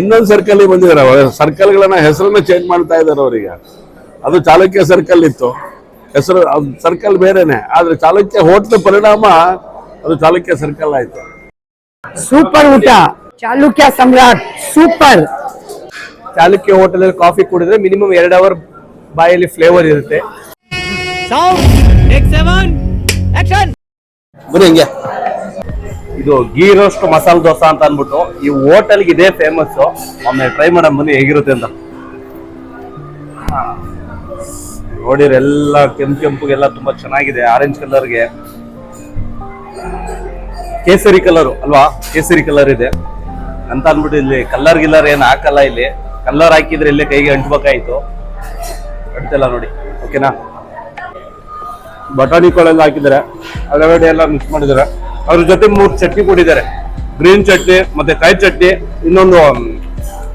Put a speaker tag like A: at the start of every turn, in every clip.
A: ಇನ್ನೊಂದು ಸರ್ಕಲ್ ಬಂದಿದ್ದಾರೆ. ಸರ್ಕಲ್ಗಳನ್ನ ಹೆಸರನ್ನ ಚೇಂಜ್ ಮಾಡ್ತಾ ಇದ್ದಾರೆ ಅವರೀಗ. ಅದು ಚಾಲುಕ್ಯ ಸರ್ಕಲ್ ಇತ್ತು. ಹೆಸರು ಸರ್ಕಲ್ ಬೇರೆನೆ. ಆದ್ರೆ ಚಾಲುಕ್ಯ ಹೋಟ್ಲ ಪರಿಣಾಮ ಅದು ಚಾಲುಕ್ಯ ಸರ್ಕಲ್ ಆಯ್ತು.
B: ಸೂಪರ್ ಊಟ. ಚಾಲುಕ್ಯ ಸಮ್ರಾಟ್. ಸೂಪರ್.
C: ಚಾಲುಕ್ಯ ಹೋಟೆಲ್ ಅಲ್ಲಿ ಕಾಫಿ ಕುಡಿದ್ರೆ ಮಿನಿಮಮ್ ಎರಡು ಅವರ್ ಬಾಯಲ್ಲಿ ಫ್ಲೇವರ್ ಇರುತ್ತೆ. ಬನ್ನಿ ಹಿಂಗೆ. ಇದು ಗೀ ರೋಸ್ಟ್ ಮಸಾಲ ದೋಸಾ ಅಂತ ಅಂದ್ಬಿಟ್ಟು ಈ ಹೋಟೆಲ್ಗೆ ಇದೇ ಫೇಮಸ್ ಒಮ್ಮೆ ಟ್ರೈ ಮಾಡೋಣ ಬನ್ನಿ, ಹೇಗಿರುತ್ತೆ ಅಂತ. ನೋಡಿರ ಎಲ್ಲ ಕೆಂಪು ಕೆಂಪುಗೆಲ್ಲ ತುಂಬಾ ಚೆನ್ನಾಗಿದೆ ಆರೆಂಜ್ ಕಲರ್ಗೆ ಕೇಸರಿ ಕಲರ್ ಅಲ್ವಾ? ಕೇಸರಿ ಕಲರ್ ಇದೆ. ಅಂತ ಅಂದ್ಬಿಟ್ಟು ಇಲ್ಲಿ ಕಲರ್ ಗಿಲ್ಲರ್ ಏನು ಹಾಕಲ್ಲ ಇಲ್ಲಿ. ಕಲರ್ ಹಾಕಿದ್ರೆ ಇಲ್ಲೇ ಕೈಗೆ ಅಂಟ್ಬೇಕಾಯ್ತು. ಅಂಟಲ್ಲ ನೋಡಿ ಓಕೆನಾ ಬಟಾಣಿ ಕಾಳೆಲ್ಲ ಹಾಕಿದ್ದಾರೆ ಅಳಗಡೆ ಎಲ್ಲ ಮಿಕ್ಸ್ ಮಾಡಿದ್ದಾರೆ ಅದ್ರ ಜೊತೆ ಮೂರು ಚಟ್ನಿ ಕೊಟ್ಟಿದ್ದಾರೆ ಗ್ರೀನ್ ಚಟ್ನಿ, ಮತ್ತೆ ಕಾಯಿ ಚಟ್ನಿ, ಇನ್ನೊಂದು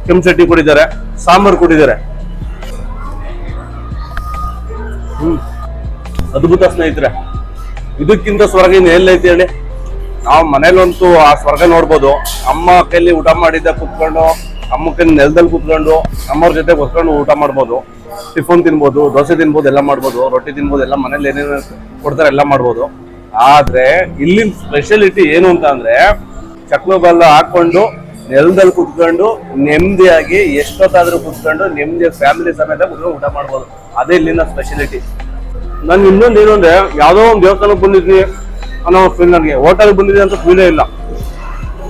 C: ಕೆಂಪು ಚಟ್ನಿ ಕೊಟ್ಟಿದ್ದಾರೆ ಸಾಂಬಾರು ಕೊಟ್ಟಿದ್ದಾರೆ ಹ್ಮ್. ಅದ್ಭುತ ಸ್ನೇಹಿತರೆ, ಇದಕ್ಕಿಂತ ಸ್ವರ್ಗ ಇನ್ನು ಎಲ್ಲೈತಿ ಹೇಳಿ? ನಾವು ಮನೇಲಂತೂ ಆ ಸ್ವರ್ಗ ನೋಡ್ಬೋದು. ಅಮ್ಮ ಕೈಲಿ ಊಟ ಮಾಡಿದ್ದ ಕುತ್ಕೊಂಡು, ಅಮ್ಮ ಕೈ ನೆಲದಲ್ಲಿ ಕುತ್ಕೊಂಡು ಅಮ್ಮವ್ರ ಜೊತೆ ಕುತ್ಕೊಂಡು ಊಟ ಮಾಡ್ಬೋದು. ಟಿಫನ್ ತಿನ್ಬೋದು, ದೋಸೆ ತಿನ್ಬೋದು, ಎಲ್ಲ ಮಾಡ್ಬೋದು. ರೊಟ್ಟಿ ತಿನ್ಬೋದು, ಎಲ್ಲ ಮನೇಲಿ ಏನೇನು ಕೊಡ್ತಾರೆ, ಎಲ್ಲ ಮಾಡ್ಬೋದು. ಆದ್ರೆ ಇಲ್ಲಿನ ಸ್ಪೆಷಾಲಿಟಿ ಏನು ಅಂತ ಅಂದ್ರೆ ಚಕ್ಲು ಬಲ್ಲ ಹಾಕೊಂಡು ನೆಲದಲ್ಲಿ ಕುತ್ಕೊಂಡು ನೆಮ್ಮದಿಯಾಗಿ ಎಷ್ಟೊತ್ತಾದ್ರೂ ಕುತ್ಕೊಂಡು ನೆಮ್ಮದಿ ಫ್ಯಾಮಿಲಿ ಸಮೇತ ಮುಂದೆ ಊಟ ಮಾಡ್ಬೋದು. ಅದೇ ಇಲ್ಲಿನ ಸ್ಪೆಷಾಲಿಟಿ ನಾನು ಇನ್ನೊಂದು ಏನು ಅಂದ್ರೆ ಯಾವ್ದೋ ಒಂದು ದೇವಸ್ಥಾನಕ್ಕೆ ಬಂದಿದ್ವಿ ಅನ್ನೋ ಫೀಲ್ ನನಗೆ. ಹೋಟೆಲ್ ಬಂದಿದೆ ಅಂತ ಫೀಲೇ ಇಲ್ಲ.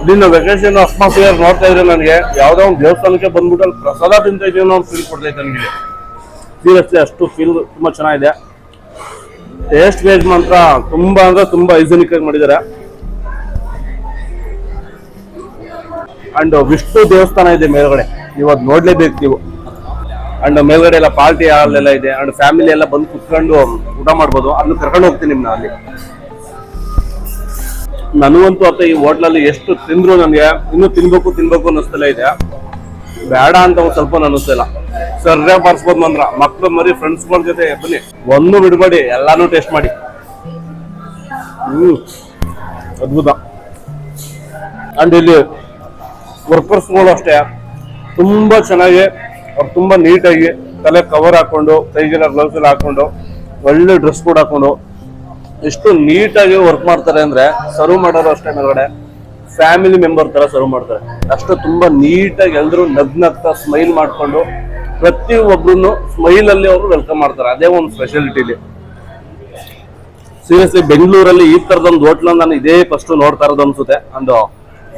C: ಇಲ್ಲಿನ ವೆಕೇಶನ್ ಅಟ್ಮಾಸ್ಫಿಯರ್ ನೋಡ್ತಾ ಇದ್ರೆ ನನಗೆ ಯಾವ್ದೋ ಒಂದು ದೇವಸ್ಥಾನಕ್ಕೆ ಬಂದ್ಬಿಟ್ಟು ಪ್ರಸಾದ ತಿಂತ ಇದೀವಿ ಅನ್ನೋ ಫೀಲ್ ಕೊಡ್ತೈತೆ ನನಗೆ. ಸೀರಿಯಸ್ಲಿ ಅಷ್ಟು ಫೀಲ್ ತುಂಬಾ ಚೆನ್ನಾಗಿದೆ. ಟೇಸ್ಟ್ ವೇಜ್ ಮಾತ್ರ ತುಂಬಾ ಅಂದ್ರೆ ತುಂಬಾ ಹೈಜೆನಿಕ್ ಆಗಿ ಮಾಡಿದ್ದಾರೆ. ಅಂಡ್ ವಿಷ್ಣು ದೇವಸ್ಥಾನ ಇದೆ ಮೇಲ್ಗಡೆ. ಇವತ್ತು ನೋಡ್ಲೇಬೇಕು ನೀವು. ಅಂಡ್ ಮೇಲ್ಗಡೆ ಎಲ್ಲ ಪಾರ್ಟಿ ಹಾಲ್ ಇದೆ. ಅಂಡ್ ಫ್ಯಾಮಿಲಿ ಎಲ್ಲ ಬಂದು ಕುತ್ಕೊಂಡು ಊಟ ಮಾಡ್ಬೋದು. ಅದನ್ನ ಕರ್ಕೊಂಡು ಹೋಗ್ತೀನಿ ನಿಮ್ನ ಅಲ್ಲಿ. ನನಗಂತೂ ಅಥವಾ ಈ ಹೋಟ್ಲಲ್ಲಿ ಎಷ್ಟು ತಿಂದ್ರು ನನಗೆ, ಇನ್ನೂ ತಿನ್ಬೇಕು ತಿನ್ಬೇಕು ಅನ್ನಿಸ್ತಿಲ್ಲ ಇದೆ. ಬೇಡ ಅಂತ ಸ್ವಲ್ಪ ಅನ್ನಿಸ್ತಿಲ್ಲ ಸರ್ರೇ ಬಾರಿಸ್ಬೋದು ಅಂದ್ರ ಮಕ್ಳು ಮರಿ ಫ್ರೆಂಡ್ಸ್ ಫ್ರೆಂಡ್ಸ್ಗಳ ಜೊತೆ ಬನ್ನಿ. ಒಂದು ಬಿಡಬೇಡಿ, ಎಲ್ಲಾನು ಟೇಸ್ಟ್ ಮಾಡಿ. ಅದ್ಭುತ. ಅಂಡ್ ಇಲ್ಲಿ ವರ್ಕರ್ಸ್ಗಳು ಅಷ್ಟೇ. ತುಂಬಾ ಚೆನ್ನಾಗಿ, ಅವ್ರು ತುಂಬಾ ನೀಟಾಗಿ ತಲೆ ಕವರ್ ಹಾಕೊಂಡು, ಕೈಗೆಲ್ಲ ಗ್ಲೌಸ್ ಎಲ್ಲ ಹಾಕೊಂಡು, ಒಳ್ಳೆ ಡ್ರೆಸ್ ಕೂಡ ಹಾಕೊಂಡು, ಎಷ್ಟು ನೀಟಾಗಿ ವರ್ಕ್ ಮಾಡ್ತಾರೆ ಅಂದ್ರೆ ಸರ್ವ್ ಮಾಡೋರು ಅಷ್ಟೇ ಮೇಲ್ಗಡೆ. ಫ್ಯಾಮಿಲಿ ಮೆಂಬರ್ ತರ ಸರ್ವ್ ಮಾಡ್ತಾರೆ. ಅಷ್ಟು ತುಂಬಾ ನೀಟಾಗಿ ಎಲ್ಲರೂ ನಗ್ನಗ್ತಾ ಸ್ಮೈಲ್ ಮಾಡ್ಕೊಂಡು ಪ್ರತಿ ಒಬ್ರು ಸ್ಮೈಲ್ ಅವರು ವೆಲ್ಕಮ್ ಮಾಡ್ತಾರೆ. ಅದೇ ಒಂದು ಸ್ಪೆಷಾಲಿಟಿ ಇಲ್ಲಿ. ಸೀರಿಯಸ್ಲಿ ಬೆಂಗಳೂರಲ್ಲಿ ಈ ತರದೊಂದು ಹೋಟ್ಲ ನಾನು ಇದೇ ಫಸ್ಟ್ ನೋಡ್ತಾ ಇರೋದು ಅನ್ಸುತ್ತೆ. ಅಂಡ್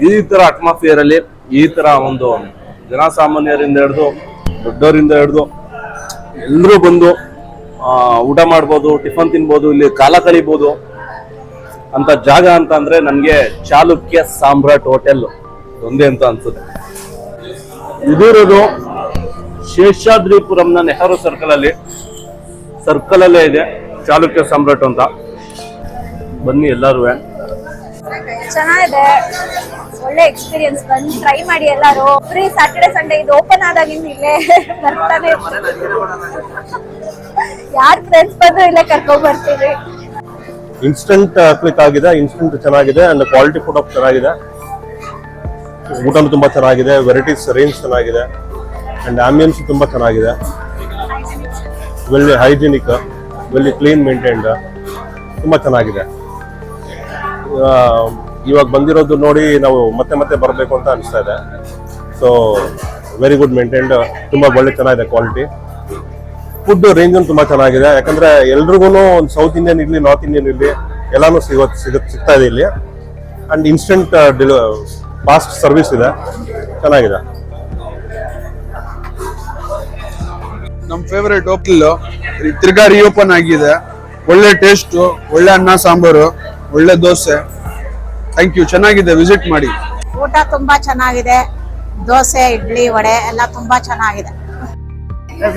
C: ಈ ತರ ಅಟ್ಮಾಸ್ಫಿಯರ್ ಅಲ್ಲಿ ಈ ತರ ಒಂದು ಜನಸಾಮಾನ್ಯರಿಂದ ಹಿಡಿದು, ದೊಡ್ಡವರಿಂದ ಹಿಡಿದು ಎಲ್ಲರೂ ಬಂದು ಊಟ ಮಾಡ್ಬೋದು ಟಿಫನ್ ತಿನ್ಬೋದು, ಇಲ್ಲಿ ಕಾಲ ಕಳಿಬೋದು ಅಂತ ಜಾಗ ಅಂತ ಅಂದ್ರೆ ನನಗೆ ಚಾಲುಕ್ಯ ಸಾಮ್ರಾಟ್ ಹೋಟೆಲ್ ಒಂದೇ ಅಂತ ಅನ್ಸುತ್ತೆ. ಇದಿರೋದು ಶೇಷಾದ್ರಿಪುರಂನ ನೆಹರು ಸರ್ಕಲ್ ಅಲ್ಲಿ ಸರ್ಕಲ್ ಅಲ್ಲೇ ಇದೆ ಚಾಲುಕ್ಯ ಸಾಮ್ರಾಟ್ ಅಂತ. ಬನ್ನಿ ಎಲ್ಲರೂ.
D: ಚೆನ್ನಾಗಿದೆ. ಒಳ್ಳೆ ಎಕ್ಸ್ಪೀರಿಯನ್ಸ್ ಬಂದು ಟ್ರೈ ಮಾಡಿ ಎಲ್ಲರೂ. ಫ್ರೀ ಸ್ಯಾಟರ್ಡೆ ಸಂಡೇ ಇದು ಓಪನ್ ಆದಾಗಿಂದ ಇಲ್ಲೇ ಬರ್ತಾನೆ ಯಾರ್ ಫ್ರೆಂಡ್ಸ್ ಬಂದ್ರು ಇಲ್ಲೇ ಕರ್ಕೊಂಡ್ ಬರ್ತೀವಿ.
E: ಇನ್ಸ್ಟಂಟ್ ಕ್ಲಿಕ್ ಆಗಿದೆ. ಇನ್ಸ್ಟಂಟ್ ಚೆನ್ನಾಗಿದೆ. ಅಂಡ್ ಕ್ವಾಲಿಟಿ ಫುಡ್ ಚೆನ್ನಾಗಿದೆ. ಊಟನೂ ತುಂಬಾ ಚೆನ್ನಾಗಿದೆ. ವೆರೈಟೀಸ್ ರೇಂಜ್ ಚೆನ್ನಾಗಿದೆ. ಅಂಡ್ ಆಂಬಿಯನ್ಸ್ ತುಂಬ ಚೆನ್ನಾಗಿದೆ. Very hygienic very clean maintained ತುಂಬ ಚೆನ್ನಾಗಿದೆ. ಇವಾಗ ಬಂದಿರೋದು ನೋಡಿ ನಾವು ಮತ್ತೆ ಮತ್ತೆ ಬರಬೇಕು ಅಂತ ಅನಿಸ್ತಾ ಇದೆ. ಸೊ ವೆರಿ ಗುಡ್ ಮೇಂಟೈನ್ಡ್ ತುಂಬ ಒಳ್ಳೆ ಚೆನ್ನಾಗಿದೆ ಕ್ವಾಲಿಟಿ ಫುಡ್ ರೇಂಜ್ ತುಂಬ ಚೆನ್ನಾಗಿದೆ. ಯಾಕಂದ್ರೆ ಎಲ್ರಿಗೂ ಒಂದು ಸೌತ್ ಇಂಡಿಯನ್ ಇರಲಿ ನಾರ್ತ್ ಇಂಡಿಯನ್ ಇರಲಿ, ಎಲ್ಲಾನು ಸಿಗೋ, ಸಿಗ, ಸಿಗ್ತಾ ಇದೆ ಇಲ್ಲಿ. ಅಂಡ್ ಇನ್ಸ್ಟೆಂಟ್ ಫಾಸ್ಟ್ ಸರ್ವಿಸ್ ಇದೆ. ಚೆನ್ನಾಗಿದೆ.
F: ನಮ್ ಫೇವರೇಟ್ ಹೋಟೆಲ್ ತಿರ್ಗಾ ರಿಓಪನ್ ಆಗಿದೆ. ಒಳ್ಳೆ ಟೇಸ್ಟ್ ಒಳ್ಳೆ ಅನ್ನ ಸಾಂಬಾರು ಒಳ್ಳೆ ದೋಸೆ. ಥ್ಯಾಂಕ್ ಯು ಚೆನ್ನಾಗಿದೆ. ವಿಸಿಟ್ ಮಾಡಿ.
G: ಊಟ ತುಂಬಾ ಚೆನ್ನಾಗಿದೆ. ದೋಸೆ ಇಡ್ಲಿ ವಡೆ ಎಲ್ಲ ತುಂಬಾ ಚೆನ್ನಾಗಿದೆ.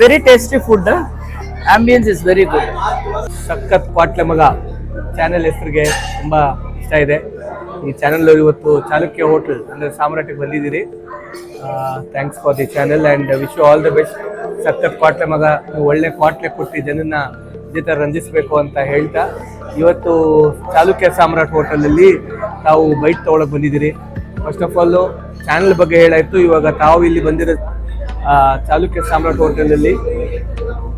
B: Very tasty food ambience is very good
C: ಸಖತ್ ಕ್ವಾಟ್ಲೆ ಮಗ. ಚಾನೆಲ್ ಹೆಸರಿಗೆ ತುಂಬಾ ಇಷ್ಟ ಇದೆ. ಈ ಚಾನೆಲ್ ಇವತ್ತು ಚಾಲುಕ್ಯ ಹೋಟೆಲ್ ಅಂದರೆ ಸಾಮ್ರಾಟಿಗೆ ಬಂದಿದ್ದೀರಿ. Thanks for the channel and wish you all the best ಸಖತ್ ಕ್ವಾಟ್ಲೆ ಮಗ ಒಳ್ಳೆ ಕ್ವಾಟ್ಲೆ ಕೊಟ್ಟು ಜನನ್ನ ಜೊತೆ ರಂಜಿಸಬೇಕು ಅಂತ ಹೇಳ್ತಾ, ಇವತ್ತು ಚಾಲುಕ್ಯ ಸಾಮ್ರಾಟ್ ಹೋಟೆಲಲ್ಲಿ ತಾವು ಬೈಟ್ ತಗೊಳಕ್ ಬಂದಿದ್ದೀರಿ.
H: ಫಸ್ಟ್ ಆಫ್ ಆಲ್ ಚಾನಲ್ ಬಗ್ಗೆ ಹೇಳಾಯ್ತು ಇವಾಗ ತಾವು ಇಲ್ಲಿ ಬಂದಿರೋ ಚಾಲುಕ್ಯ ಸಾಮ್ರಾಟ್ ಹೋಟೆಲಲ್ಲಿ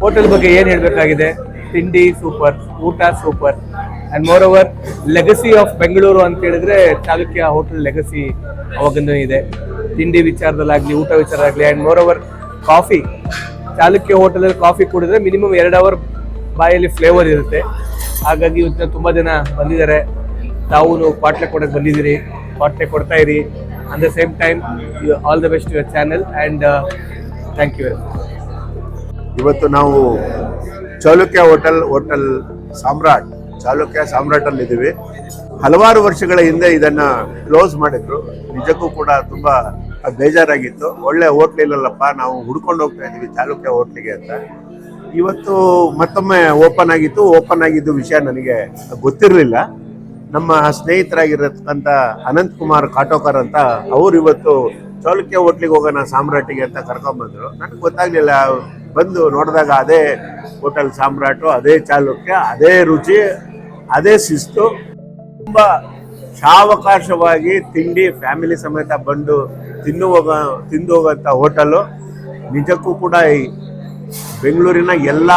H: ಹೋಟೆಲ್ ಬಗ್ಗೆ ಏನು ಹೇಳಬೇಕಾಗಿದೆ? ತಿಂಡಿ ಸೂಪರ್ ಊಟ super and moreover legacy of Bengaluru ಅಂತ ಹೇಳಿದ್ರೆ ಚಾಲುಕ್ಯ ಹೋಟೆಲ್ ಲೆಗಸಿ ಅವಾಗಿಂದ ಇದೆ. ತಿಂಡಿ ವಿಚಾರದಲ್ಲಾಗಲಿ, ಊಟ ವಿಚಾರದಾಗಲಿ and moreover coffee Chalukya ಹೋಟೆಲಲ್ಲಿ ಕಾಫಿ ಕುಡಿದ್ರೆ ಮಿನಿಮಮ್ ಎರಡು ಅವರ್ ಬಾಯಲ್ಲಿ ಫ್ಲೇವರ್ ಇರುತ್ತೆ. ಹಾಗಾಗಿ ಇವತ್ತು ತುಂಬ ಜನ ಬಂದಿದ್ದಾರೆ. ತಾವು ಪಾಟ್ಲೆ ಕೊಡಕ್ಕೆ ಬಂದಿದ್ದೀರಿ. ಪಾಟ್ಲೆ ಕೊಡ್ತಾ ಇರಿ. At the same time all the best your channel and thank you
I: ಇವತ್ತು ನಾವು ಚಾಲುಕ್ಯ ಹೋಟೆಲ್ ಹೋಟೆಲ್ ಸಾಮ್ರಾಟ್, ಚಾಲುಕ್ಯ ಸಾಮ್ರಾಟ್ ಅಲ್ಲಿ ಇದ್ದೀವಿ. ಹಲವಾರು ವರ್ಷಗಳ ಹಿಂದೆ ಇದನ್ನ ಕ್ಲೋಸ್ ಮಾಡಿದ್ರು. ನಿಜಕ್ಕೂ ಕೂಡ ತುಂಬಾ ಬೇಜಾರಾಗಿತ್ತು. ಒಳ್ಳೆ ಹೋಟ್ಲ್ ಇಲ್ಲಲ್ಲಪ್ಪ, ನಾವು ಹುಡ್ಕೊಂಡು ಹೋಗ್ತಾ ಇದೀವಿ ಚಾಲುಕ್ಯ ಹೋಟ್ಲಿಗೆ ಅಂತ. ಇವತ್ತು ಮತ್ತೊಮ್ಮೆ ಓಪನ್ ಆಗಿತ್ತು. ಓಪನ್ ಆಗಿದ್ದು ವಿಷಯ ನನಗೆ ಗೊತ್ತಿರಲಿಲ್ಲ. ನಮ್ಮ ಸ್ನೇಹಿತರಾಗಿರತಕ್ಕಂಥ ಅನಂತ್ ಕುಮಾರ್ ಕಾಟೋಕರ್ ಅಂತ ಅವ್ರು ಇವತ್ತು ಚಾಲುಕ್ಯ ಹೋಟ್ಲಿಗೆ ಹೋಗೋಣ ಸಾಮ್ರಾಟಿಗೆ ಅಂತ ಕರ್ಕೊಂಬಂದರು. ನನಗೆ ಗೊತ್ತಾಗಲಿಲ್ಲ. ಬಂದು ನೋಡಿದಾಗ ಅದೇ ಹೋಟೆಲ್ ಸಾಮ್ರಾಟು, ಅದೇ ಚಾಲುಕ್ಯ, ಅದೇ ರುಚಿ, ಅದೇ ಶಿಸ್ತು. ತುಂಬ ಶಾವಕಾಶವಾಗಿ ತಿಂಡಿ, ಫ್ಯಾಮಿಲಿ ಸಮೇತ ಬಂದು ತಿನ್ನುವಾಗ ತಿಂದು ಹೋಗೋಂಥ ಹೋಟೆಲು, ನಿಜಕ್ಕೂ ಕೂಡ ಈ ಬೆಂಗಳೂರಿನ ಎಲ್ಲ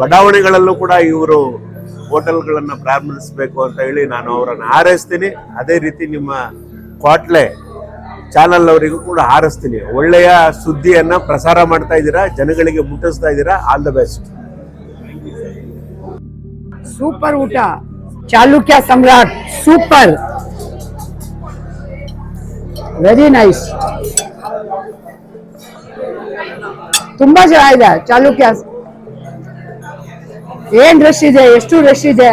I: ಬಡಾವಣೆಗಳಲ್ಲೂ ಕೂಡ ಇವರು ಹೋಟೆಲ್ಗಳನ್ನು ಪ್ರಾರಂಭಿಸಬೇಕು ಅಂತ ಹೇಳಿ ನಾನು ಅವರನ್ನು ಹಾರೈಸ್ತೀನಿ. ಅದೇ ರೀತಿ ನಿಮ್ಮ ಕ್ವಾಟ್ಲೆ ಚಾನಲ್ ಅವರಿಗೂ ಕೂಡ ಹಾರಿಸ್ತೀನಿ. ಒಳ್ಳೆಯ ಸುದ್ದಿಯನ್ನು ಪ್ರಸಾರ ಮಾಡ್ತಾ ಇದ್ದೀರಾ, ಜನಗಳಿಗೆ ಮುಟ್ಟಿಸ್ತಾ ಇದ್ದೀರಾ ಆಲ್ ದ ಬೆಸ್ಟ್
J: ಸೂಪರ್ ಊಟ, Chalukya Samrat, super. Very nice ತುಂಬಾ ಚೆನ್ನಾಗಿದೆ. ಚಾಲುಕ್ಯ. ಏನ್ ರಶ್ ಇದೆ? ಎಷ್ಟು ರಶ್ ಇದೆ?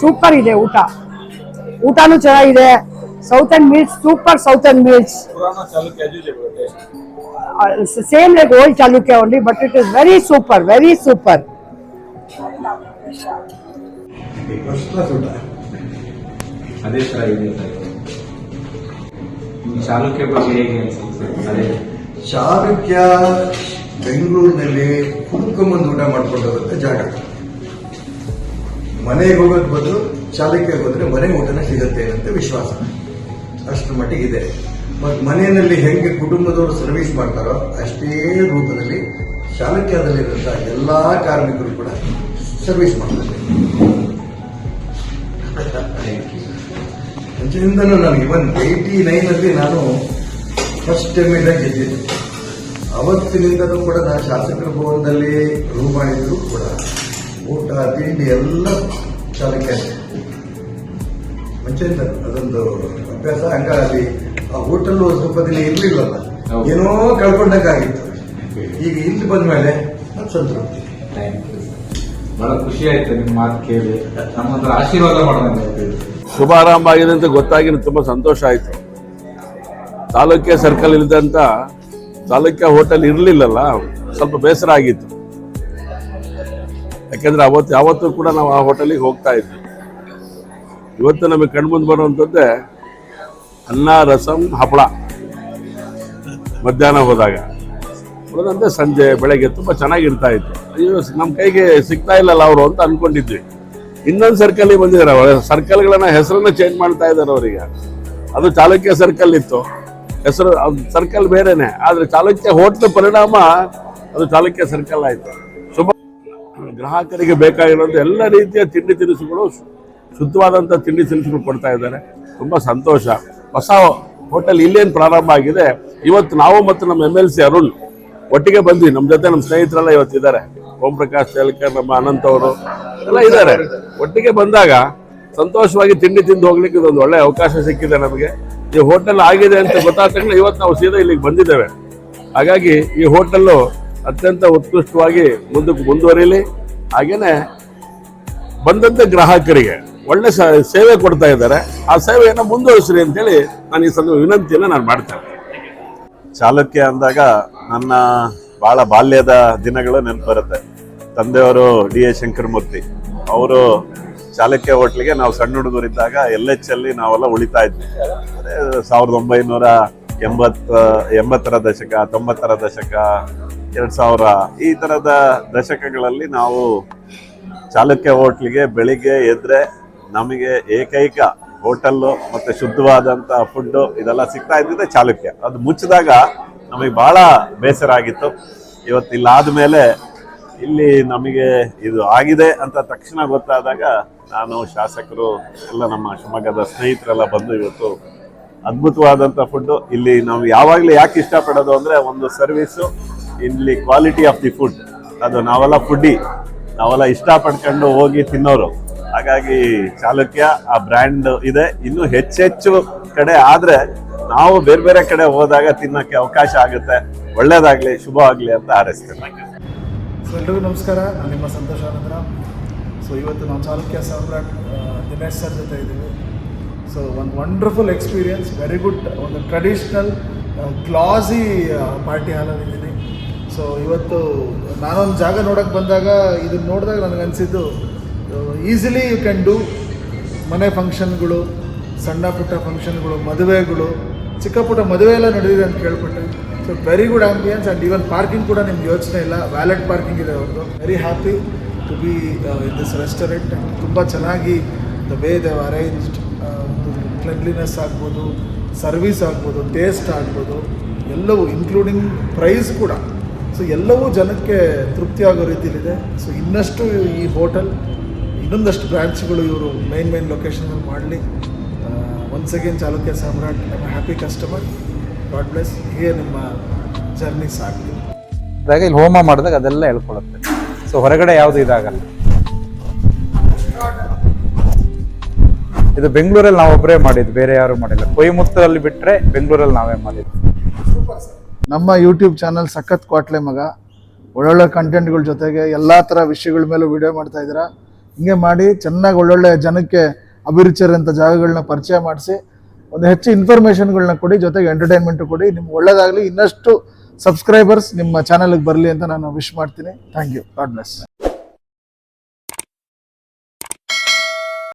J: ಸೂಪರ್ ಇದೆ ಊಟ. ಊಟನೂ ಚೆನ್ನಾಗಿದೆ. South meals super south meals same like old Chalukya only but it is very super very super
K: ಅದೇ ಚಾಲುಕ್ಯ ಬಗ್ಗೆ ಹೇಗೆ ಅದೇ.
L: ಚಾಲುಕ್ಯ ಬೆಂಗಳೂರಿನಲ್ಲಿ ಕುಂಕುಮಂದು ಊಟ ಮಾಡ್ಕೊಂಡು ಜಾಗ. ಮನೆಗೆ ಹೋಗೋದ್ ಬದಲು ಚಾಲುಕ್ಯ ಹೋದ್ರೆ ಮನೆ ಊಟನ ಸಿಗುತ್ತೆ ಅಂತ ವಿಶ್ವಾಸ. ಅಷ್ಟು ಮಟ್ಟಿಗೆ ಇದೆ ಮತ್ತು ಮನೆಯಲ್ಲಿ ಹೆಂಗೆ ಕುಟುಂಬದವರು ಸರ್ವಿಸ್ ಮಾಡ್ತಾರೋ ಅಷ್ಟೇ ರೂಪದಲ್ಲಿ ಚಾಲುಕ್ಯದಲ್ಲಿರುವಂತಹ ಎಲ್ಲಾ ಕಾರ್ಮಿಕರು ಕೂಡ ಸರ್ವಿಸ್ ಮಾಡ್ತಾರೆ. ಮುಂಚಿನಿಂದನೂ ನನಗೆ ಇವನ್ ಏಯ್ಟಿ ನೈನಲ್ಲಿ ನಾನು ಫಸ್ಟ್ ಟೈಮ್ ಇಲ್ಲ ಗೆದ್ದಿದ್ದು. ಅವತ್ತಿನಿಂದನೂ ಕೂಡ ನಾನು ಶಾಸಕರ ಭವನದಲ್ಲಿ ರೂಮ್ ಮಾಡಿದ್ರು ಕೂಡ. ಊಟ ತಿಂಡಿ ಎಲ್ಲ ಚಾಲಕ್ಕೆ ಮುಂಚೆಯಿಂದ ಅದೊಂದು ಅಭ್ಯಾಸ. ಹಂಗಾಗಿ ಆ ಹೋಟೆಲ್ ಸ್ವಲ್ಪ ದಿನ ಇರ್ಲಿಲ್ಲಲ್ಲ. ಏನೋ ಕಳ್ಕೊಂಡಂಗಾಗಿತ್ತು. ಈಗ ಇಲ್ಲಿ ಬಂದ ಮೇಲೆ ಅದು ಸಂತೃಪ್ತಿ.
K: ಬಹಳ ಖುಷಿ ಆಯ್ತು ನಿಮ್ಮ ಮಾತು ಕೇಳಿ. ನಮ್ಮ ಹತ್ರ ಆಶೀರ್ವಾದ ಮಾಡೋದಂಗೆ
A: ಶುಭಾರಂಭ ಆಗಿದೆ ಅಂತ ಗೊತ್ತಾಗಿ ತುಂಬ ಸಂತೋಷ ಆಯಿತು. ಚಾಲುಕ್ಯ ಸರ್ಕಲ್ ಇಲ್ಲದಂಥ ಚಾಲುಕ್ಯ ಹೋಟೆಲ್ ಇರಲಿಲ್ಲಲ್ಲ, ಸ್ವಲ್ಪ ಬೇಸರ ಆಗಿತ್ತು. ಯಾಕೆಂದ್ರೆ ಅವತ್ತು, ಯಾವತ್ತೂ ಕೂಡ ನಾವು ಆ ಹೋಟೆಲಿಗೆ ಹೋಗ್ತಾ ಇದ್ವಿ. ಇವತ್ತು ನಮಗೆ ಕಣ್ಮುಂದೆ ಬರುವಂಥದ್ದೇ ಅನ್ನ, ರಸಂ, ಹಪ್ಪಳ. ಮಧ್ಯಾಹ್ನ ಹೋದಾಗ. ಉಳಿದಂತೆ ಸಂಜೆ, ಬೆಳಗ್ಗೆ ತುಂಬ ಚೆನ್ನಾಗಿರ್ತಾ ಇತ್ತು. ಅಯ್ಯೋ ನಮ್ಮ ಕೈಗೆ ಸಿಗ್ತಾ ಇಲ್ಲಲ್ಲ ಅವರು ಅಂತ ಅನ್ಕೊಂಡಿದ್ವಿ. ಇನ್ನೊಂದು ಸರ್ಕಲ್ ಬಂದಿದ್ದಾರೆ ಸರ್ಕಲ್ಗಳನ್ನ ಹೆಸರನ್ನ ಚೇಂಜ್ ಮಾಡ್ತಾ ಇದ್ದಾರೆ ಅವರಿಗೆ. ಅದು ಚಾಲುಕ್ಯ ಸರ್ಕಲ್ ಇತ್ತು. ಹೆಸರು ಸರ್ಕಲ್ ಬೇರೆನೆ. ಆದ್ರೆ ಚಾಲುಕ್ಯ ಹೋಟ್ಲ ಪರಿಣಾಮ ಅದು ಚಾಲುಕ್ಯ ಸರ್ಕಲ್ ಆಯ್ತು. ಶುಭ ಗ್ರಾಹಕರಿಗೆ ಬೇಕಾಗಿರುವಂತ ಎಲ್ಲ ರೀತಿಯ ತಿಂಡಿ ತಿನಿಸುಗಳು ಶುದ್ಧವಾದಂತ ತಿಂಡಿ ತಿನಿಸುಗಳು ಕೊಡ್ತಾ ಇದ್ದಾರೆ. ತುಂಬಾ ಸಂತೋಷ. ಹೊಸ ಹೋಟೆಲ್ ಇಲ್ಲೇನು ಪ್ರಾರಂಭ ಆಗಿದೆ. ಇವತ್ತು ನಾವು ಮತ್ತು ನಮ್ಮ ಎಂ ಎಲ್ ಸಿ ಅರುಣ್ ಒಟ್ಟಿಗೆ ಬಂದ್ವಿ. ನಮ್ಮ ಜೊತೆ ನಮ್ಮ ಸ್ನೇಹಿತರೆಲ್ಲ ಇವತ್ತು ಇದ್ದಾರೆ ಓಂ ಪ್ರಕಾಶ್ ತೇಲ್ಕರ್ ನಮ್ಮ ಅನಂತ್ ಅವರು ಎಲ್ಲ ಇದ್ದಾರೆ. ಒಟ್ಟಿಗೆ ಬಂದಾಗ ಸಂತೋಷವಾಗಿ ತಿಂಡಿ ತಿಂದು ಹೋಗ್ಲಿಕ್ಕೆ ಇದೊಂದು ಒಳ್ಳೆ ಅವಕಾಶ ಸಿಕ್ಕಿದೆ ನಮಗೆ. ಈ ಹೋಟೆಲ್ ಆಗಿದೆ ಅಂತ ಗೊತ್ತಾದ ತಕ್ಷಣ ಇವತ್ತು ನಾವು ಸೀದಾ ಇಲ್ಲಿಗೆ ಬಂದಿದ್ದೇವೆ. ಹಾಗಾಗಿ ಈ ಹೋಟೆಲ್ಲು ಅತ್ಯಂತ ಉತ್ಕೃಷ್ಟವಾಗಿ ಮುಂದಕ್ಕೆ ಮುಂದುವರಿಲಿ. ಹಾಗೇನೆ ಬಂದಂತ ಗ್ರಾಹಕರಿಗೆ ಒಳ್ಳೆ ಸೇವೆ ಕೊಡ್ತಾ ಇದ್ದಾರೆ. ಆ ಸೇವೆಯನ್ನು ಮುಂದುವರಿಸ್ರಿ ಅಂತೇಳಿ ನಾನು ಈ ಸಂದರ್ಭ ವಿನಂತಿಯನ್ನು ನಾನು ಮಾಡ್ತೇನೆ.
E: ಚಾಲುಕ್ಯ ಅಂದಾಗ ನನ್ನ ಬಹಳ ಬಾಲ್ಯದ ದಿನಗಳು ನೆನಪು ಬರುತ್ತೆ. ತಂದೆಯವರು ಡಿ ಎ ಶಂಕರಮೂರ್ತಿ. ಅವರು ಚಾಲಕ್ಯ ಹೋಟ್ಲಿಗೆ ನಾವು ಸಣ್ಣ ಹುಡುಗರಿದ್ದಾಗ ಎಲ್ ಎಚ್ ಅಲ್ಲಿ ನಾವೆಲ್ಲ ಉಳಿತಾ ಇದ್ವಿ. ಸಾವಿರದ ಒಂಬೈನೂರ ಎಂಬತ್ತ, ಎಂಬತ್ತರ ದಶಕ, ತೊಂಬತ್ತರ ದಶಕ, ಎರಡ್ ಸಾವಿರ ಈ ತರದ ದಶಕಗಳಲ್ಲಿ ನಾವು ಚಾಲುಕ್ಯ ಹೋಟ್ಲಿಗೆ ಬೆಳಿಗ್ಗೆ ಎದ್ರೆ ನಮಗೆ ಏಕೈಕ
M: ಹೋಟೆಲ್ಲು ಮತ್ತೆ ಶುದ್ಧವಾದಂತ ಫುಡ್ ಇದೆಲ್ಲ ಸಿಗ್ತಾ ಇದ್ದಿದ್ದೆ ಚಾಲುಕ್ಯ. ಅದು ಮುಚ್ಚಿದಾಗ ನಮಗೆ ಬಹಳ ಬೇಸರ ಆಗಿತ್ತು. ಇವತ್ತು ಇಲ್ಲಿ ಆದ್ಮೇಲೆ ಇಲ್ಲಿ ನಮಗೆ ಇದು ಆಗಿದೆ ಅಂತ ತಕ್ಷಣ ಗೊತ್ತಾದಾಗ ನಾನು ಶಾಸಕರು ಎಲ್ಲ ನಮ್ಮ ಶಿವಮೊಗ್ಗದ ಸ್ನೇಹಿತರೆಲ್ಲ ಬಂದು ಇವತ್ತು ಅದ್ಭುತವಾದಂಥ ಫುಡ್ಡು ಇಲ್ಲಿ ನಾವು ಯಾವಾಗಲೂ ಯಾಕೆ ಇಷ್ಟಪಡೋದು ಅಂದರೆ ಒಂದು ಸರ್ವಿಸು ಇಲ್ಲಿ ಕ್ವಾಲಿಟಿ ಆಫ್ ದಿ ಫುಡ್ ಅದು ನಾವೆಲ್ಲ ಫುಡ್ಡಿ ನಾವೆಲ್ಲ ಇಷ್ಟಪಡ್ಕೊಂಡು ಹೋಗಿ ತಿನ್ನೋರು. ಹಾಗಾಗಿ ಚಾಲುಕ್ಯ ಆ ಬ್ರ್ಯಾಂಡ್ ಇದೆ. ಇನ್ನು ಹೆಚ್ಚೆಚ್ಚು ಕಡೆ ಆದ್ರೆ ನಾವು ಬೇರೆ ಬೇರೆ ಕಡೆ ಹೋದಾಗ ತಿನ್ನಕ್ಕೆ ಅವಕಾಶ ಆಗುತ್ತೆ. ಒಳ್ಳೇದಾಗ್ಲಿ ಶುಭ ಆಗಲಿ ಅಂತ ಹಾರೈಸ್ತೇನೆ.
N: ಸೊ ಎಲ್ರಿಗೂ ನಮಸ್ಕಾರ. ನಾನು ನಿಮ್ಮ ಸಂತೋಷ ಆನಂದ್ರ. ಸೊ ಇವತ್ತು ನಾವು ಚಾಲುಕ್ಯ ಸಾಮ್ರಾಟ್ ದಿನೇಶ್ ಸರ್ ಜೊತೆ ಇದ್ದೀವಿ. ಸೊ ಒಂದು ವಂಡರ್ಫುಲ್ ಎಕ್ಸ್ಪೀರಿಯನ್ಸ್ ವೆರಿ ಗುಡ್ ಒಂದು ಟ್ರೆಡಿಷ್ನಲ್ ಕ್ಲಾಸಿ ಪಾರ್ಟಿ ಹಾಲಲ್ಲಿದ್ದೀನಿ ಸೊ ಇವತ್ತು ನಾನೊಂದು ಜಾಗ ನೋಡೋಕ್ಕೆ ಬಂದಾಗ ಇದನ್ನು ನೋಡಿದಾಗ ನನಗೆ ಅನಿಸಿದ್ದು ಈಸಿಲಿ ಯು ಕ್ಯಾನ್ ಡೂ ಮನೆ ಫಂಕ್ಷನ್ಗಳು, ಸಣ್ಣ ಪುಟ್ಟ ಫಂಕ್ಷನ್ಗಳು, ಮದುವೆಗಳು, ಚಿಕ್ಕ ಪುಟ್ಟ ಮದುವೆ ಎಲ್ಲ ನಡೆದಿದೆ ಅಂತ ಕೇಳ್ಪಟ್ಟೆ. So very good ambience and even parking ಕೂಡ ನಿಮ್ಗೆ ಯೋಚನೆ ಇಲ್ಲ. ವ್ಯಾಲೆಟ್ ಪಾರ್ಕಿಂಗ್ ಇದೆ ಅವ್ರದ್ದು very happy to be in this restaurant ತುಂಬ ಚೆನ್ನಾಗಿ the way they've arranged cleanliness ಆಗ್ಬೋದು ಸರ್ವಿಸ್ ಆಗ್ಬೋದು ಟೇಸ್ಟ್ ಆಗ್ಬೋದು, ಎಲ್ಲವೂ ಇನ್ಕ್ಲೂಡಿಂಗ್ ಪ್ರೈಸ್ ಕೂಡ. ಸೊ ಎಲ್ಲವೂ ಜನಕ್ಕೆ ತೃಪ್ತಿ ಆಗೋ ರೀತಿಯಲ್ಲಿದೆ ಸೊ ಇನ್ನಷ್ಟು ಈ ಹೋಟೆಲ್ ಇನ್ನೊಂದಷ್ಟು ಬ್ರ್ಯಾಂಚ್ಗಳು ಇವರು ಮೈನ್ ಮೈನ್ ಲೊಕೇಶನಲ್ಲಿ ಮಾಡಲಿ. ಒನ್ಸ್ ಅಗೇನ್ ಚಾಲುಕ್ಯ ಸಾಮ್ರಾಟ್ ನಮ್ಮ ಹ್ಯಾಪಿ ಕಸ್ಟಮರ್ ಗಾಡ್ ಬ್ಲೆಸ್ ಹೀಗೆ ನಿಮ್ಮ ಜರ್ನಿ ಸಾಕಿ
E: ಅದಾಗ ಇಲ್ಲಿ ಹೋಮ ಮಾಡಿದಾಗ ಅದೆಲ್ಲ ಹೇಳ್ಕೊಳುತ್ತೆ. ಸೊ ಹೊರಗಡೆ ಯಾವುದು ಇದಾಗಲ್ಲ. ಇದು ಬೆಂಗಳೂರಲ್ಲಿ ನಾವು ಒಬ್ಬರೇ ಮಾಡಿದ್ದು ಬೇರೆ ಯಾರು ಮಾಡಿಲ್ಲ. ಕೊಯಮತ್ತೂರಲ್ಲಿ ಬಿಟ್ಟರೆ ಬೆಂಗಳೂರಲ್ಲಿ ನಾವೇ ಮಾಡಿದ್ದು.
N: ನಮ್ಮ ಯೂಟ್ಯೂಬ್ ಚಾನಲ್ ಸಖತ್ ಕ್ವಾಟ್ಲೆ ಮಗ. ಒಳ್ಳೊಳ್ಳೆ ಕಂಟೆಂಟ್ಗಳ ಜೊತೆಗೆ ಎಲ್ಲ ಥರ ವಿಷಯಗಳ ಮೇಲೂ ವಿಡಿಯೋ ಮಾಡ್ತಾ ಇದ್ದೀರಾ. ಹಿಂಗೆ ಮಾಡಿ ಚೆನ್ನಾಗಿ ಒಳ್ಳೊಳ್ಳೆ ಜನಕ್ಕೆ ಅಭಿರುಚಿರಂಥ ಜಾಗಗಳನ್ನ ಪರಿಚಯ ಮಾಡಿಸಿ ಒಂದು ಹೆಚ್ಚು ಇನ್ಫಾರ್ಮೇಷನ್ಗಳನ್ನ ಕೊಡಿ, ಜೊತೆಗೆ ಎಂಟರ್ಟೈನ್ಮೆಂಟು ಕೊಡಿ. ನಿಮ್ಗೆ ಒಳ್ಳೇದಾಗಲಿ. ಇನ್ನಷ್ಟು ಸಬ್ಸ್ಕ್ರೈಬರ್ಸ್ ನಿಮ್ಮ ಚಾನಲ್ಗೆ ಬರಲಿ ಅಂತ ನಾನು ವಿಶ್ ಮಾಡ್ತೀನಿ. Thank you god bless